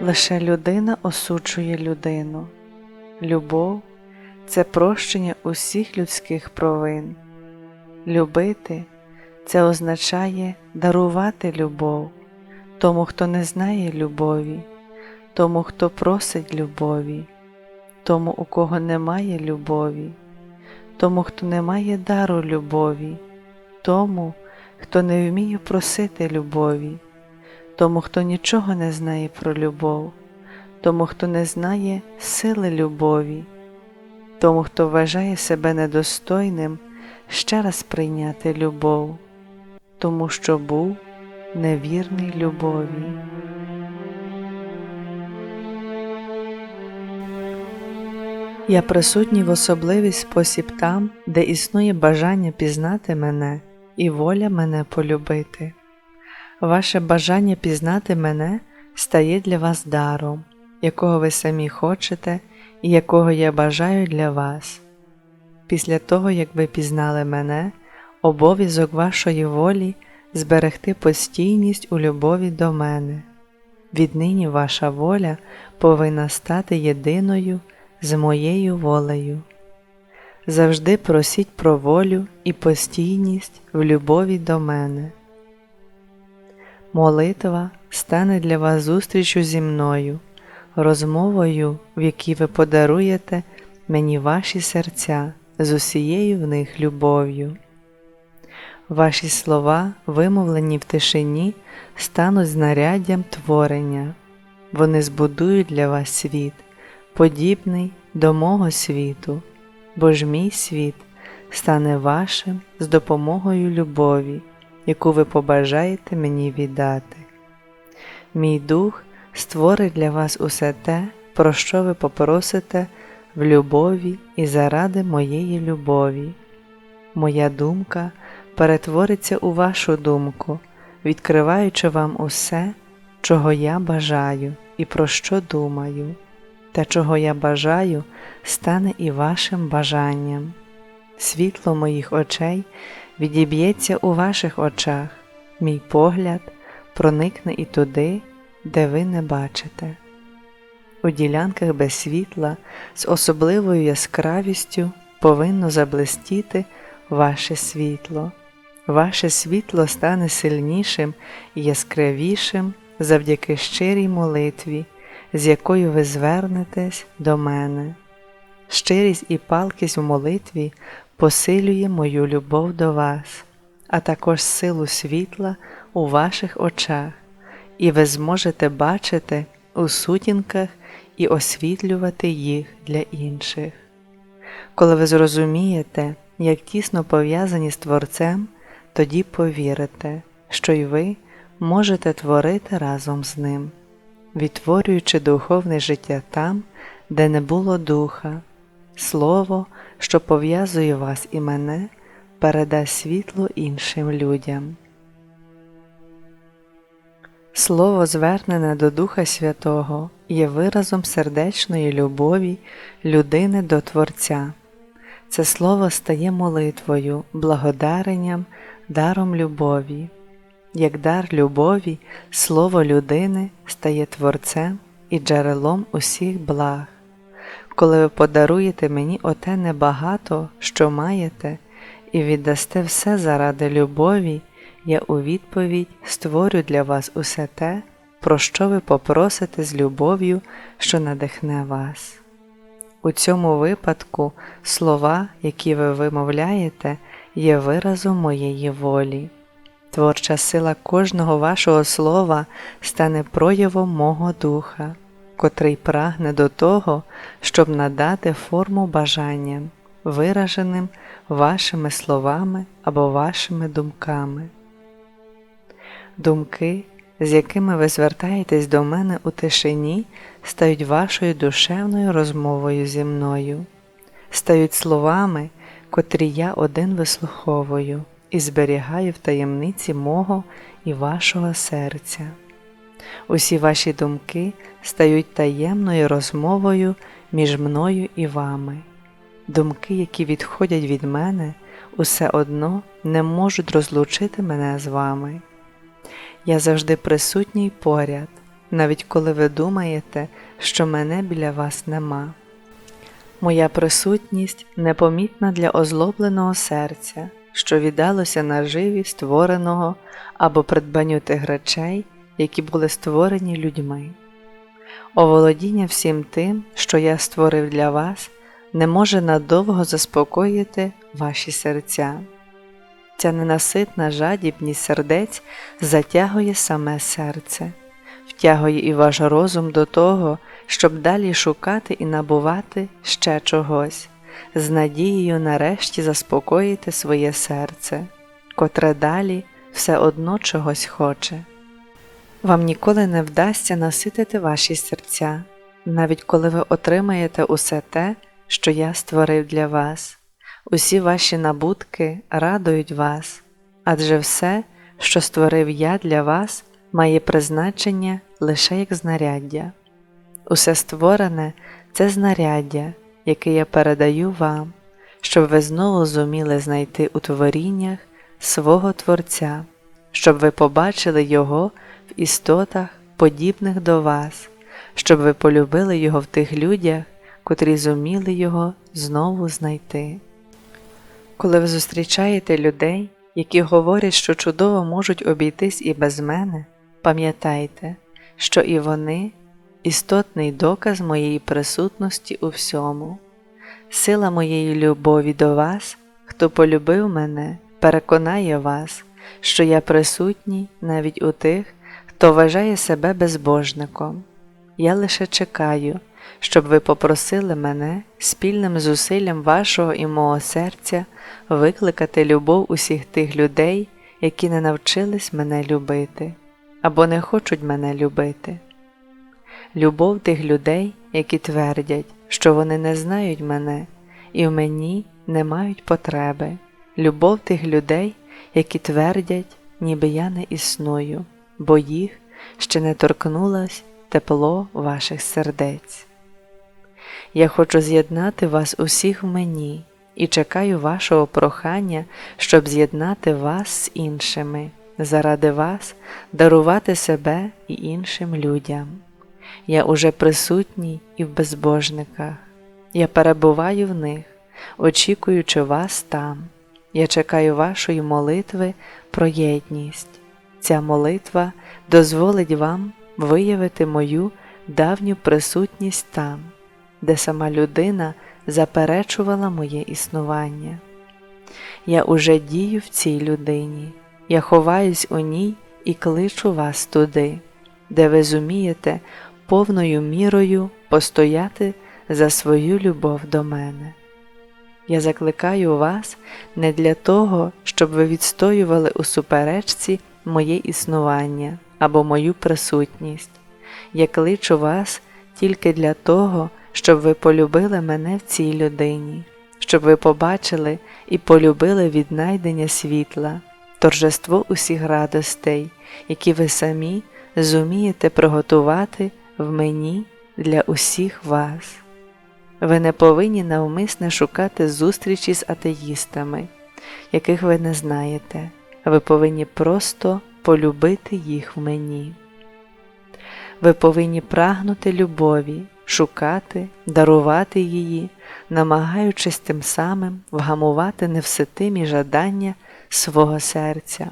Лише людина осуджує людину. Любов це прощення усіх людських провин. Любити це означає дарувати любов тому, хто не знає любові, тому, хто просить любові, тому, у кого немає любові, тому, хто не має дару любові, тому, хто не вміє просити любові, тому, хто нічого не знає про любов, тому, хто не знає сили любові, тому, хто вважає себе недостойним ще раз прийняти любов, тому що був невірний любові. Я присутній в особливий спосіб там, де існує бажання пізнати мене і воля мене полюбити. Ваше бажання пізнати мене стає для вас даром, якого ви самі хочете і якого я бажаю для вас. Після того, як ви пізнали мене, обов'язок вашої волі зберегти постійність у любові до мене. Віднині ваша воля повинна стати єдиною з моєю волею. Завжди просіть про волю і постійність в любові до мене. Молитва стане для вас зустрічю зі мною, розмовою, в якій ви подаруєте мені ваші серця з усією в них любов'ю. Ваші слова, вимовлені в тишині, стануть знаряддям творення, вони збудують для вас світ, подібний до мого світу, бо ж мій світ стане вашим з допомогою любові, яку ви побажаєте мені віддати. Мій дух створить для вас усе те, про що ви попросите в любові і заради моєї любові. Моя думка перетвориться у вашу думку, відкриваючи вам усе, чого я бажаю і про що думаю, та чого я бажаю, стане і вашим бажанням. Світло моїх очей відіб'ється у ваших очах, мій погляд проникне і туди, де ви не бачите. У ділянках без світла з особливою яскравістю повинно заблистіти ваше світло. Ваше світло стане сильнішим і яскравішим завдяки щирій молитві, з якою ви звернетесь до мене. Щирість і палкість в молитві посилює мою любов до вас, а також силу світла у ваших очах, і ви зможете бачити у сутінках і освітлювати їх для інших. Коли ви зрозумієте, як тісно пов'язані з Творцем, тоді повірите, що й ви можете творити разом з ним, відтворюючи духовне життя там, де не було духа, слово, що пов'язує вас і мене, передасть світло іншим людям. Слово, звернене до Духа Святого, є виразом сердечної любові людини до Творця. Це слово стає молитвою, благодаренням, даром любові. Як дар любові, слово людини стає творцем і джерелом усіх благ. Коли ви подаруєте мені оте небагато, що маєте, і віддасте все заради любові, я у відповідь створю для вас усе те, про що ви попросите з любов'ю, що надихне вас. У цьому випадку слова, які ви вимовляєте, є виразом моєї волі. Творча сила кожного вашого слова стане проявом мого духа, котрий прагне до того, щоб надати форму бажанням, вираженим вашими словами або вашими думками. Думки, з якими ви звертаєтесь до мене у тишині, стають вашою душевною розмовою зі мною, стають словами, котрі я один вислуховую і зберігаю в таємниці мого і вашого серця. Усі ваші думки стають таємною розмовою між мною і вами. Думки, які відходять від мене, усе одно не можуть розлучити мене з вами. Я завжди присутній поряд, навіть коли ви думаєте, що мене біля вас нема. Моя присутність непомітна для озлобленого серця, що віддалося наживі створеного або придбанню тих речей, які були створені людьми. Оволодіння всім тим, що я створив для вас, не може надовго заспокоїти ваші серця. Ця ненаситна жадібність сердець затягує саме серце, втягує і ваш розум до того, щоб далі шукати і набувати ще чогось, з надією нарешті заспокоїти своє серце, котре далі все одно чогось хоче. Вам ніколи не вдасться наситити ваші серця, навіть коли ви отримаєте усе те, що я створив для вас. Усі ваші набутки радують вас, адже все, що створив я для вас, має призначення лише як знаряддя. Усе створене це знаряддя, яке я передаю вам, щоб ви знову зуміли знайти у творіннях свого Творця, щоб ви побачили Його в істотах, подібних до вас, щоб ви полюбили Його в тих людях, котрі зуміли Його знову знайти. Коли ви зустрічаєте людей, які говорять, що чудово можуть обійтись і без мене, пам'ятайте, що і вони істотний доказ моєї присутності у всьому, сила моєї любові до вас, хто полюбив мене, переконає вас, що я присутній навіть у тих, хто вважає себе безбожником. Я лише чекаю, щоб ви попросили мене спільним зусиллям вашого і мого серця викликати любов усіх тих людей, які не навчились мене любити або не хочуть мене любити. Любов тих людей, які твердять, що вони не знають мене і в мені не мають потреби, любов тих людей, які твердять, ніби я не існую, бо їх ще не торкнулось тепло ваших сердець. Я хочу з'єднати вас усіх в мені і чекаю вашого прохання, щоб з'єднати вас з іншими, заради вас дарувати себе і іншим людям. Я уже присутній і в безбожниках, я перебуваю в них, очікуючи вас там. Я чекаю вашої молитви про єдність. Ця молитва дозволить вам виявити мою давню присутність там, де сама людина заперечувала моє існування. Я уже дію в цій людині, я ховаюсь у ній і кличу вас туди, де ви зумієте повною мірою постояти за свою любов до мене. Я закликаю вас не для того, щоб ви відстоювали у суперечці моє існування або мою присутність. Я кличу вас тільки для того, щоб ви полюбили мене в цій людині, щоб ви побачили і полюбили віднайдення світла, торжество усіх радостей, які ви самі зумієте приготувати в мені для усіх вас. Ви не повинні навмисне шукати зустрічі з атеїстами, яких ви не знаєте, ви повинні просто полюбити їх в мені. Ви повинні прагнути любові, шукати, дарувати її, намагаючись тим самим вгамувати невситимі жадання свого серця.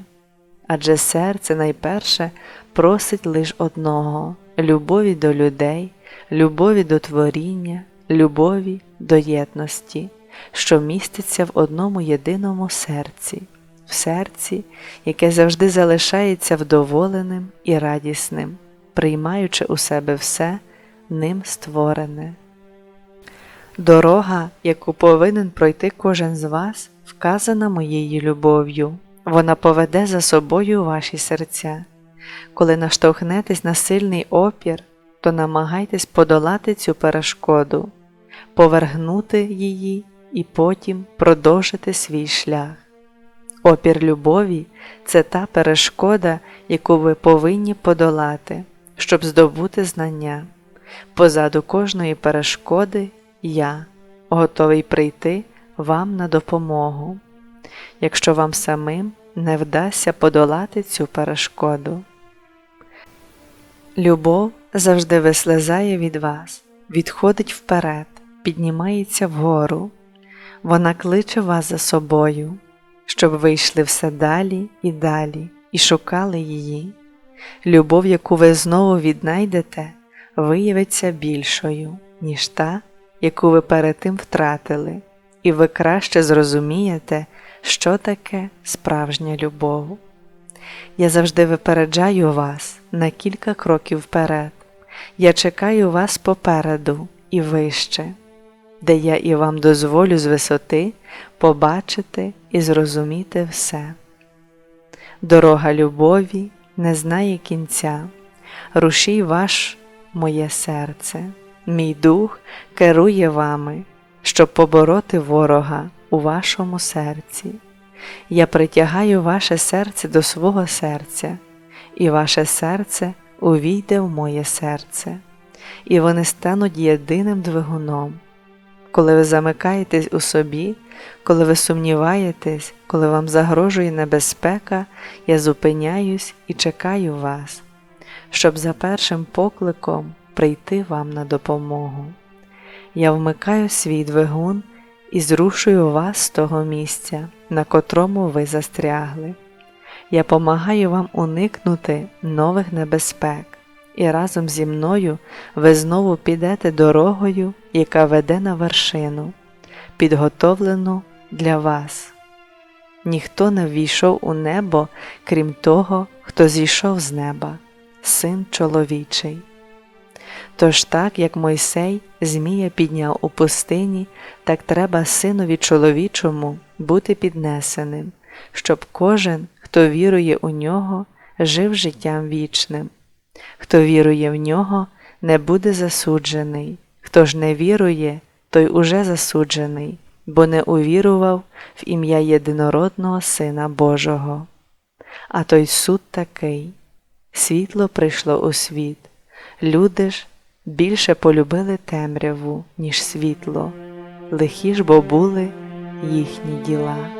Адже серце найперше просить лише одного любові до людей, любові до творіння, любові до єдності, що міститься в одному єдиному серці, в серці, яке завжди залишається вдоволеним і радісним, приймаючи у себе все ним створене. Дорога, яку повинен пройти кожен з вас, вказана моєю любов'ю, вона поведе за собою ваші серця. Коли наштовхнетесь на сильний опір, то намагайтесь подолати цю перешкоду, повергнути її і потім продовжити свій шлях. Опір любові це та перешкода, яку ви повинні подолати, щоб здобути знання. Позаду кожної перешкоди я, готовий прийти вам на допомогу, якщо вам самим не вдасться подолати цю перешкоду. Любов завжди вислизає від вас, відходить вперед, піднімається вгору. Вона кличе вас за собою, щоб ви йшли все далі і далі і шукали її. Любов, яку ви знову віднайдете, виявиться більшою, ніж та, яку ви перед тим втратили, і ви краще зрозумієте, що таке справжня любов. Я завжди випереджаю вас на кілька кроків вперед. Я чекаю вас попереду і вище, де я і вам дозволю з висоти побачити і зрозуміти все. Дорога любові не знає кінця, рушій ваш моє серце, мій дух керує вами, щоб побороти ворога у вашому серці. Я притягаю ваше серце до свого серця, і ваше серце увійде в моє серце, і вони стануть єдиним двигуном. Коли ви замикаєтесь у собі, коли ви сумніваєтесь, коли вам загрожує небезпека, я зупиняюсь і чекаю вас, щоб за першим покликом прийти вам на допомогу. Я вмикаю свій двигун і зрушую вас з того місця, на котрому ви застрягли. Я помагаю вам уникнути нових небезпек, і разом зі мною ви знову підете дорогою, яка веде на вершину, підготовлену для вас. Ніхто не ввійшов у небо, крім того, хто зійшов з неба, син чоловічий. Тож так, як Мойсей Змія підняв у пустині, так треба синові чоловічому бути піднесеним, щоб кожен, хто вірує у нього, жив життям вічним. Хто вірує в нього, не буде засуджений, хто ж не вірує, той уже засуджений, бо не увірував в ім'я єдинородного Сина Божого. А той суд такий світло прийшло у світ, люди ж більше полюбили темряву, ніж світло, лихі ж бо були їхні діла.